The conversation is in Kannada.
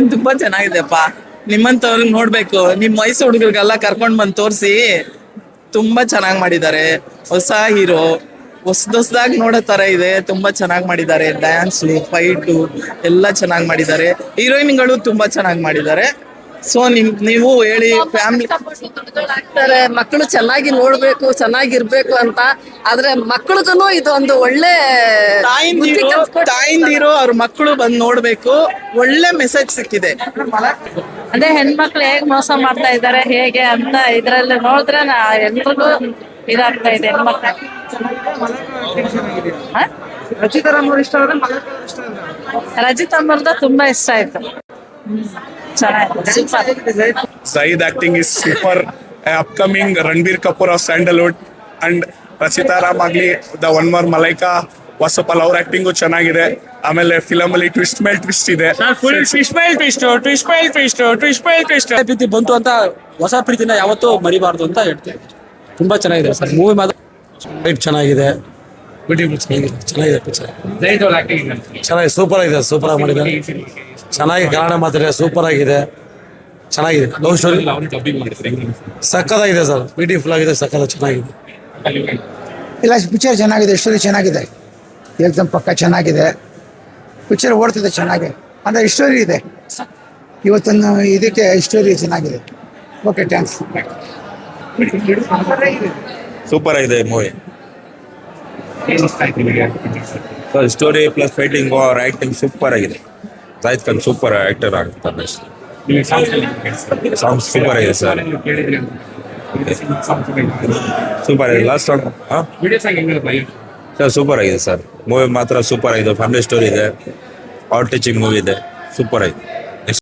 ಮೂವಿ ತುಂಬಾ ಚೆನ್ನಾಗಿದೆಪ್ಪ ನಿಮ್ಮಂತವ್ರಿಗೆ ನೋಡ್ಬೇಕು. ನಿಮ್ ವಯಸ್ಸು ಹುಡುಗರಿಗೆಲ್ಲ ಕರ್ಕೊಂಡ್ ಬಂದ್ ತೋರಿಸಿ ತುಂಬಾ ಚೆನ್ನಾಗ್ ಮಾಡಿದ್ದಾರೆ. ಹೊಸ ಹೀರೋ ಹೊಸದ್ ಹೊಸದಾಗಿ ನೋಡೋ ತರ ಇದೆ. ತುಂಬಾ ಚೆನ್ನಾಗಿ ಮಾಡಿದ್ದಾರೆ. ಡ್ಯಾನ್ಸು ಫೈಟು ಎಲ್ಲ ಚೆನ್ನಾಗಿ ಮಾಡಿದ್ದಾರೆ. ಹೀರೋಯಿನ್ಗಳು ತುಂಬಾ ಚೆನ್ನಾಗಿ ಮಾಡಿದ್ದಾರೆ. ಸೊ ನಿಮ್ ನೀವು ಹೇಳಿ ಫ್ಯಾಮಿಲಿ ಮಕ್ಕಳು ಚೆನ್ನಾಗಿ ನೋಡ್ಬೇಕು ಚೆನ್ನಾಗಿರ್ಬೇಕು ಅಂತ. ಆದ್ರೆ ಮಕ್ಕಳಿಗೂ ಇದೊಂದು ಒಳ್ಳೆ ತಾಯಿಂದಿರು ಅವ್ರ ಮಕ್ಕಳು ಬಂದ್ ನೋಡ್ಬೇಕು. ಒಳ್ಳೆ ಮೆಸೇಜ್ ಸಿಕ್ಕಿದೆ. ಅದೇ ಹೆಣ್ಮಕ್ಳು ಹೇಗ್ ಮೋಸ ಮಾಡ್ತಾ ಇದ್ದಾರೆ ಹೇಗೆ ಅಂತ ಇದ್ರಲ್ಲಿ ನೋಡಿದ್ರೆ ನಾ ಎಲ್ರಿಗೂ ಇದಾಗ್ತಾ ಇದೆ ಹೆಣ್ಮಕ್ಳು. ಹ? ರಜಿತ್ ಅಮ್ಮರ್ದ ತುಂಬಾ ಇಷ್ಟ ಆಯ್ತು. Zaid acting is super. Uh, upcoming Ranbir Kapoor of Sandalwood and Rachita Ram ಆಗ್ಲಿ ದ ಒನ್ ಮೋರ್ ಮಲೈಕಾ ವಾಸಪಲ್ ಅವ್ರ ಆಕ್ಟಿಂಗು ಚೆನ್ನಾಗಿದೆ. ಆಮೇಲೆ ಫಿಲಮ್ ಅಲ್ಲಿ ಟ್ವಿಸ್ಟ್ ಮೇಲ್ ಟ್ವಿಸ್ಟ್ ಇದೆ. ಫುಲ್ ಟ್ವಿಸ್ಟ್ ಮೇಲ್ ಟ್ವಿಸ್ಟ್ ಟ್ವಿಸ್ಟ್ ಮೇಲ್ ಟ್ವಿಸ್ಟ್ ಟ್ವಿಸ್ಟ್ ಮೇಲ್ ಟ್ವಿಸ್ಟ್ ಪ್ರೀತಿ ಬಂತು ಅಂತ ಹೊಸ ಪ್ರೀತಿನ ಯಾವತ್ತೂ ಮರಿಬಾರ್ದು ಅಂತ ಹೇಳ್ತೀನಿ. ತುಂಬಾ ಚೆನ್ನಾಗಿದೆ ಸರ್. ಮೂವಿ ಮಾತ್ರ ಚೆನ್ನಾಗಿದೆ. ಬ್ಯೂಟಿಫುಲ್ ಚೆನ್ನಾಗಿದೆ ಚೆನ್ನಾಗಿದೆ ಪಿಕ್ಚರ್ ಚೆನ್ನಾಗಿ ಸೂಪರ್ ಆಗಿದೆ ಸೂಪರ್ ಆಗಿ ಮಾಡಿದ್ದಾರೆ. ಚೆನ್ನಾಗಿ ಕನ್ನಡ ಮಾತಾಡಿದೆ ಸೂಪರ್ ಆಗಿದೆ ಚೆನ್ನಾಗಿದೆ. ಲವ್ ಸ್ಟೋರಿ ಸಕ್ಕತ್ತಾಗಿದೆ ಸರ್ ಬ್ಯೂಟಿಫುಲ್ ಆಗಿದೆ ಸಕ್ಕದ ಚೆನ್ನಾಗಿದೆ. ಇಲ್ಲ ಪಿಕ್ಚರ್ ಚೆನ್ನಾಗಿದೆ ಸ್ಟೋರಿ ಚೆನ್ನಾಗಿದೆ. ಏಕ್ದಮ್ ಪಕ್ಕ ಚೆನ್ನಾಗಿದೆ. ಪಿಕ್ಚರ್ ಓಡ್ತಿದೆ ಚೆನ್ನಾಗಿ. ಅಂದರೆ ಸ್ಟೋರಿ ಇದೆ. ಇವತ್ತೊಂದು ಇದಕ್ಕೆ ಸ್ಟೋರಿ ಚೆನ್ನಾಗಿದೆ. ಓಕೆ ಥ್ಯಾಂಕ್ಸ್ ಸೂಪರ್ ಆಗಿದೆ ಮೂವಿ. ಸ್ಟೋರಿ ಪ್ಲಸ್ ಫೈಟಿಂಗ್ ಅವ್ರ ಆ್ಯಕ್ಟಿಂಗ್ ಸೂಪರ್ ಆಗಿದೆ. ಜಾಹಿದ್ ಖಾನ್ ಸೂಪರ್ ಆಕ್ಟರ್ ಆಗ್ತಾರೆ ಸಾಂಗ್ ಸೂಪರ್ ಆಗಿದೆ ಸರ್ ಸೂಪರ್ ಆಗಿದೆ. ಲಾಸ್ಟ್ ಸಾಂಗ್ ಸರ್ ಸೂಪರ್ ಆಗಿದೆ ಸರ್ ಮೂವಿ ಮಾತ್ರ ಸೂಪರ್ ಆಗಿದೆ. ಫ್ಯಾಮಿಲಿ ಸ್ಟೋರಿ ಇದೆ. ಆರ್ಟ್ ಟೀಚಿಂಗ್ ಮೂವಿ ಇದೆ. ಸೂಪರ್ ಆಗಿದೆ.